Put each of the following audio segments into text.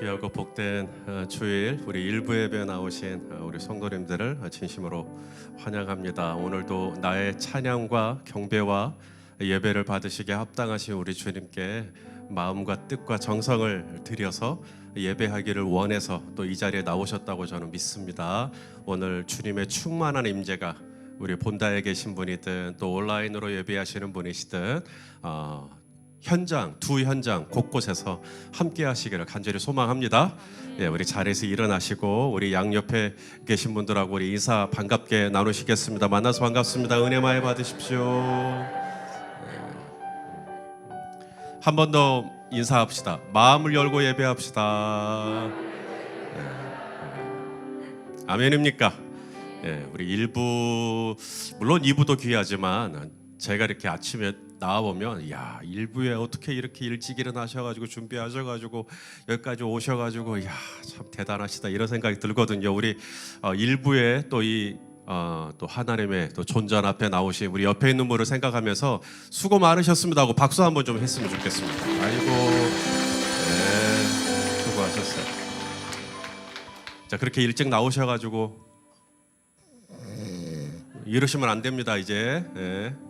귀하고 복된 어, 주일 우리 일부 예배 나오신 어, 우리 성도님들을 진심으로 환영합니다. 오늘도 나의 찬양과 경배와 예배를 받으시게 합당하신 우리 주님께 마음과 뜻과 정성을 들여서 예배하기를 원해서 또 이 자리에 나오셨다고 저는 믿습니다. 오늘 주님의 충만한 임재가 우리 본다에 계신 분이든 또 온라인으로 예배하시는 분이시든 어, 현장 두 현장 곳곳에서 함께 하시기를 간절히 소망합니다. 예, 우리 자리에서 일어나시고 우리 양 옆에 계신 분들하고 우리 인사 반갑게 나누시겠습니다. 만나서 반갑습니다. 은혜 많이 받으십시오. 한 번 더 인사합시다. 마음을 열고 예배합시다. 예, 아멘입니까? 예, 우리 일부 물론 2부도 귀하지만 제가 이렇게 아침에 나와 보면 야 일부에 어떻게 이렇게 일찍 일어나셔가지고 준비하셔가지고 여기까지 오셔가지고 야 참 대단하시다 이런 생각이 들거든요. 우리 어, 일부에 또이 어, 또 하나님의 또 존전 앞에 나오신 우리 옆에 있는 분을 생각하면서 수고 많으셨습니다 하고 박수 한번 좀 했으면 좋겠습니다. 아이고 네 수고하셨어요. 자 그렇게 일찍 나오셔가지고 이러시면 안 됩니다 이제. 예.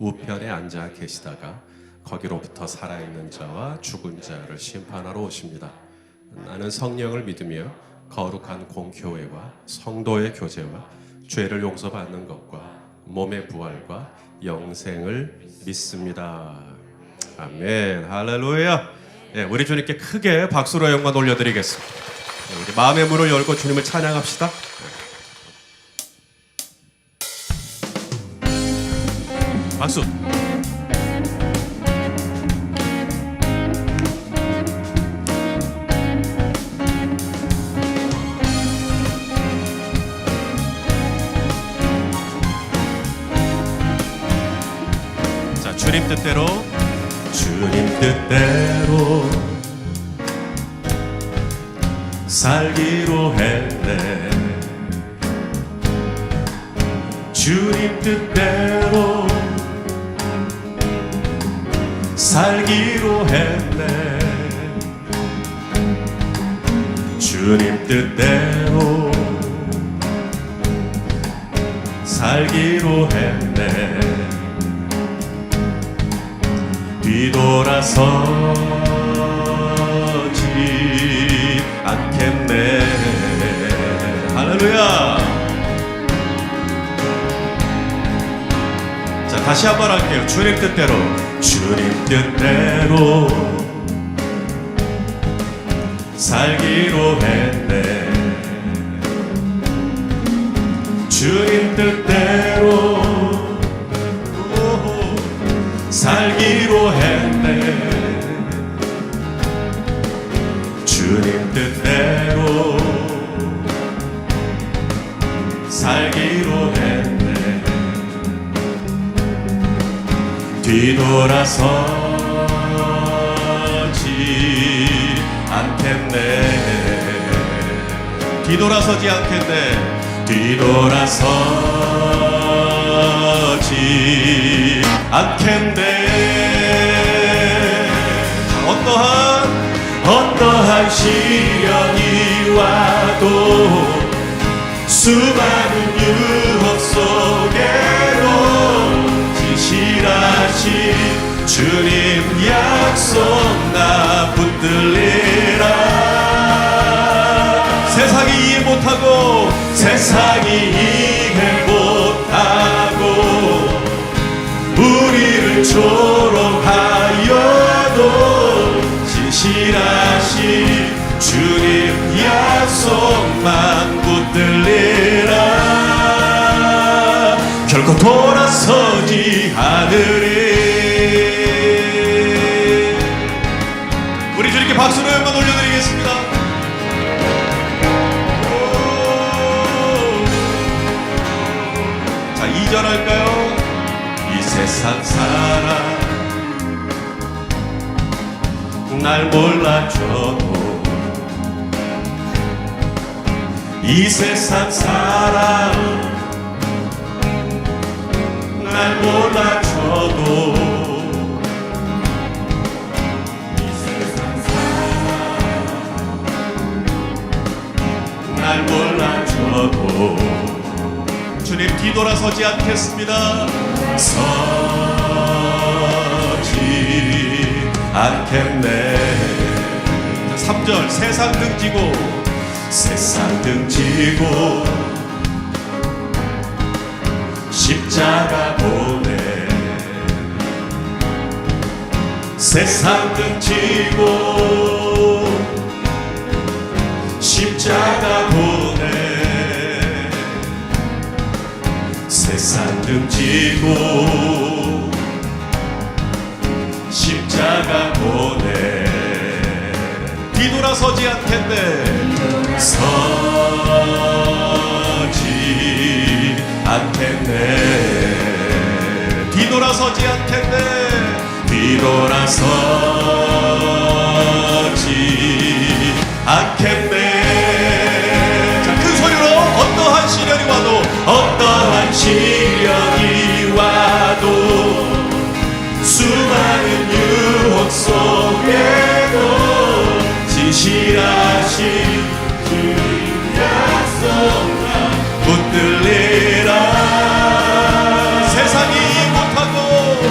우편에 앉아 계시다가 거기로부터 살아있는 자와 죽은 자를 심판하러 오십니다. 나는 성령을 믿으며 거룩한 공교회와 성도의 교제와 죄를 용서받는 것과 몸의 부활과 영생을 믿습니다. 아멘. 할렐루야. 예, 우리 주님께 크게 박수로 영광 올려드리겠습니다. 예, 우리 마음의 문을 열고 주님을 찬양합시다. 박수. 자, 주님 뜻대로 주님 뜻대로 살기로 했네. 주님 뜻대로 살기로 했네. 주님 뜻대로 살기로 했네. 뒤돌아서지 않겠네. 할렐루야. 자 다시 한번 할게요. 주님 뜻대로 주님 뜻대로 살기로 했네. 주님 뜻대로 살기로 했네 뒤돌아서지 않겠네. 뒤돌아서지 않겠네. 어떠한 어떠한 시련이 와도 수많은 유혹 속에도 진실하신 주님 약속 나 붙들리 세상이 이해 못하고 우리를 조롱하여도 진실하신 주님 약속만 붙들리라. 결코 날 몰라줘도 이 세상 사람 날 몰라줘도 날 몰라줘도 주님 뒤돌아서지 않겠습니다. 서지 않겠네. 3절 세상 등지고 세상 등지고 십자가 보내 세상 등지고 십자가 보내 세상 등지고 십자가 보내 뒤돌아서지 않겠네. 서지 않겠네. 뒤돌아서지 않겠네. 뒤돌아서지 않겠네. 자, 큰 소리로 어떠한 시련이 와도 어떠한 시련 세상이 못하고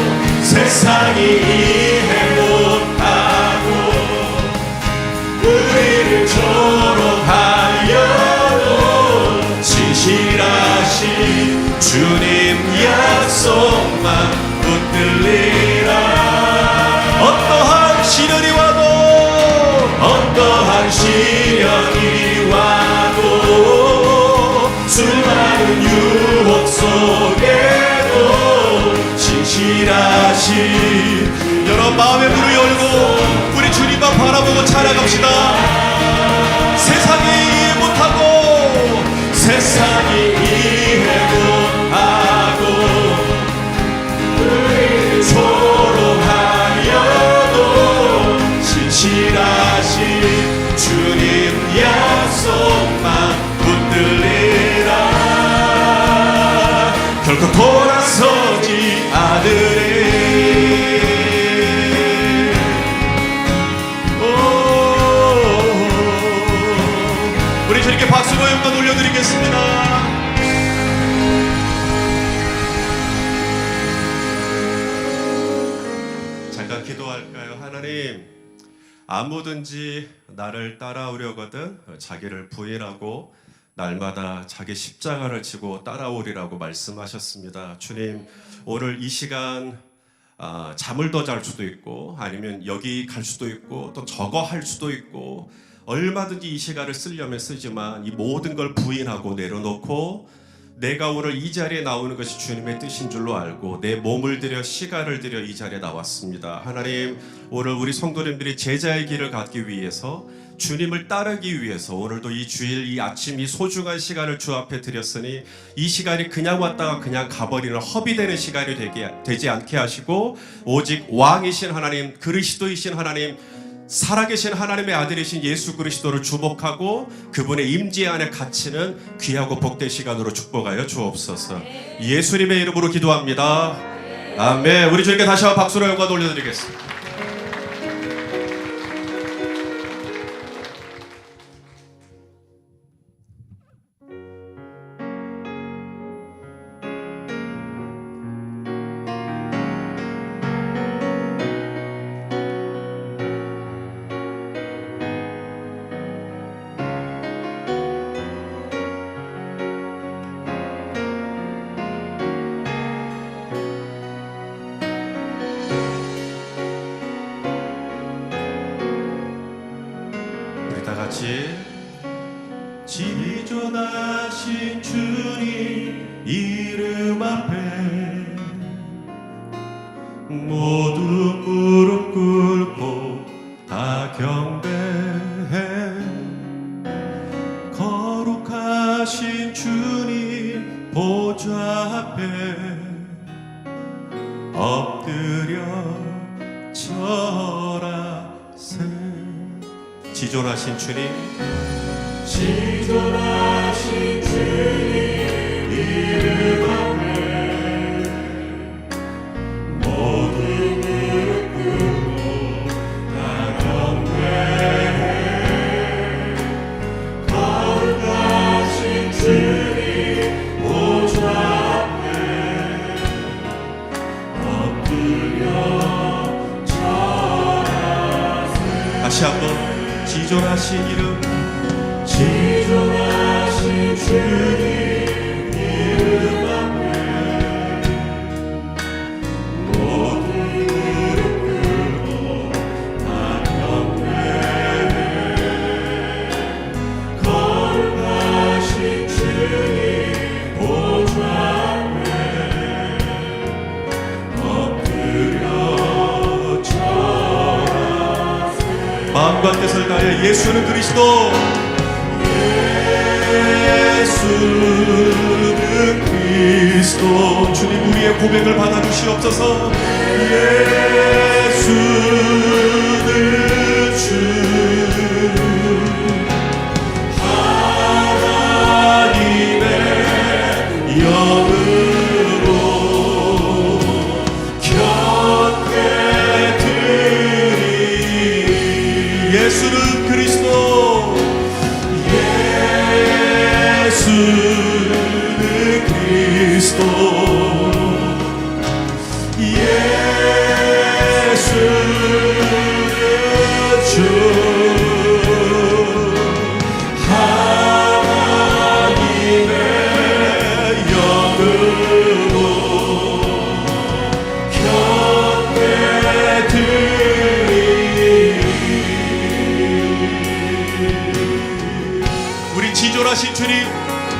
세상이 진실하신 여러분 마음의 문을 열고 우리 주님만 바라보고 찬양합시다. 세상이 이해 못하고 세상 올려드리겠습니다 잠깐 기도할까요 하나님 아무든지 나를 따라오려거든 자기를 부인하고 날마다 자기 십자가를 지고 따라오리라고 말씀하셨습니다. 주님 오늘 이 시간 아, 잠을 더 잘 수도 있고 아니면 여기 갈 수도 있고 또 저거 할 수도 있고 얼마든지 이 시간을 쓰려면 쓰지만 이 모든 걸 부인하고 내려놓고 내가 오늘 이 자리에 나오는 것이 주님의 뜻인 줄로 알고 내 몸을 들여 시간을 들여 이 자리에 나왔습니다. 하나님 오늘 우리 성도님들이 제자의 길을 갖기 위해서 주님을 따르기 위해서 오늘도 이 주일 이 아침 이 소중한 시간을 주 앞에 드렸으니 이 시간이 그냥 왔다가 그냥 가버리는 허비되는 시간이 되게, 되지 않게 하시고 오직 왕이신 하나님 그리스도이신 하나님 살아계신 하나님의 아들이신 예수 그리스도를 주목하고 그분의 임재 안에 갇히는 귀하고 복된 시간으로 축복하여 주옵소서. 예수님의 이름으로 기도합니다. 아멘. 우리 주님께 다시 한번 박수로 영광 돌려드리겠습니다. 전능하신 주님 보좌 앞에 엎드려 절하세. 지존하신 주님. 지존하신 주님 이름 지존하신 이름 지존하신 주 마음과 뜻을 다해 예수는 그리스도. 예수는 그리스도. 주님 우리의 고백을 받아주시옵소서. 예수는 주 하나님의 영을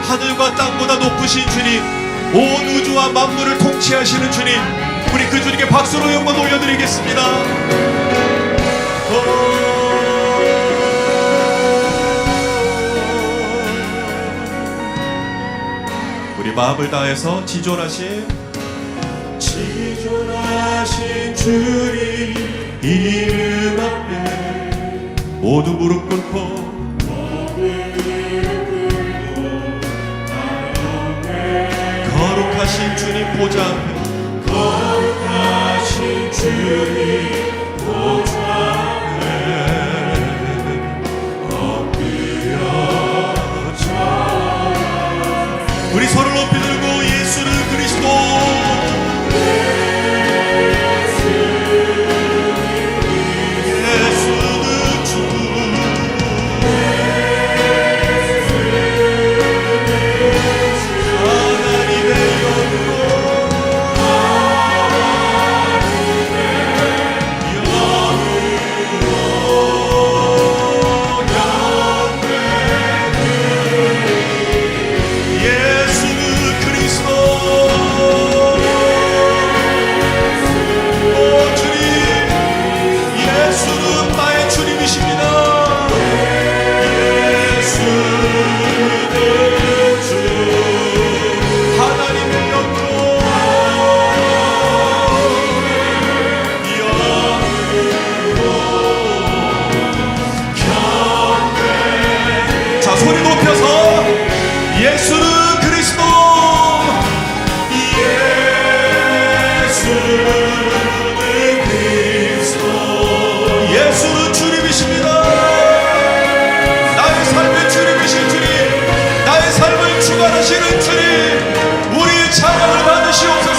하늘과 땅보다 높으신 주님, 온 우주와 만물을 통치하시는 주님, 우리 그 주님께 박수로 영광 올려드리겠습니다. 우리 마음을 다해서 지존하신 지존하신 주님 이름 앞에 모두 무릎 꿇고 25장 주관하시는 주님 우리의 찬양을 받으시옵소서.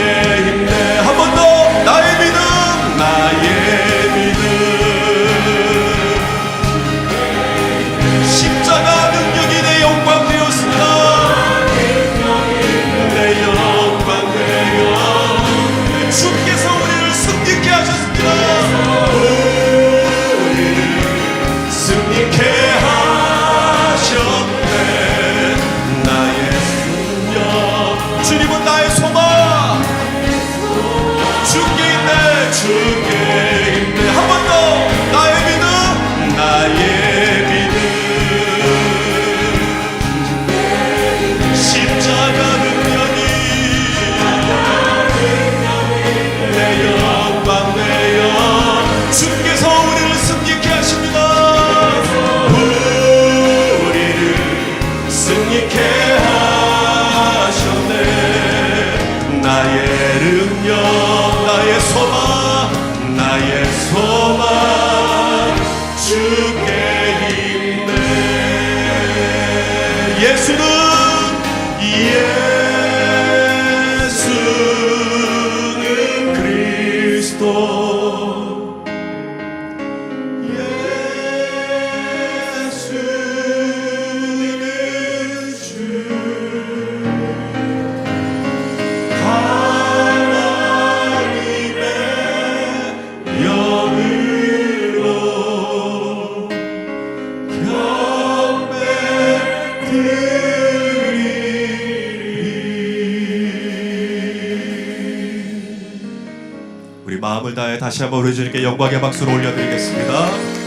다시 한번 우리 주님께 영광의 박수를 올려드리겠습니다.